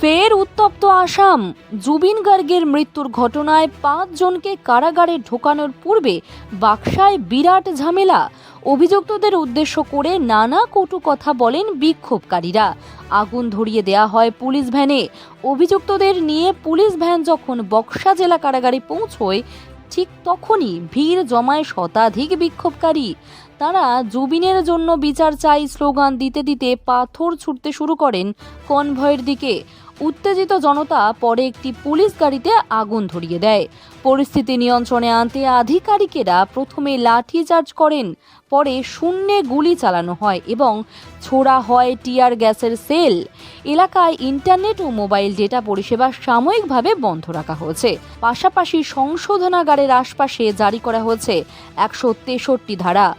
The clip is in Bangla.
ফের উত্তপ্ত আসাম। জুবিন গার্গের মৃত্যুর ঘটনায় পাঁচজনকে কারাগারে ঢোকানোর পূর্বে বাক্সায় বিরাট ঝামেলা। অভিযুক্তদের উদ্দেশ্য করে নানা কটু কথা বলেন বিক্ষোভকারীরা। আগুন ধরিয়ে দেয়া হয় পুলিশ ভ্যানে। অভিযুক্তদের নিয়ে পুলিশ ভ্যান যখন বক্সা জেলা কারাগারে পৌঁছয়, ঠিক তখনই ভিড় জমায় শতাধিক বিক্ষোভকারী। তারা জুবিনের জন্য বিচার চাই স্লোগান দিতে দিতে পাথর ছুটতে শুরু করেন কনভয়ের দিকে। উত্তেজিত জনতা পরে একটি পুলিশ গাড়িতে আগুন ধরিয়ে দেয়। পরিস্থিতি নিয়ন্ত্রণে আনতে আধিকারিকেরা প্রথমে লাঠিচার্জ করেন, পরে শূন্যে গুলি চালানো হয় এবং ছোড়া হয় টিয়ার গ্যাসের সেল। এলাকায় ইন্টারনেট ও মোবাইল ডেটা পরিষেবা সাময়িকভাবে বন্ধ রাখা হয়েছে। পাশাপাশি সংশোধনাগারের আশপাশে জারি করা হয়েছে একশো তেষট্টি ধারা।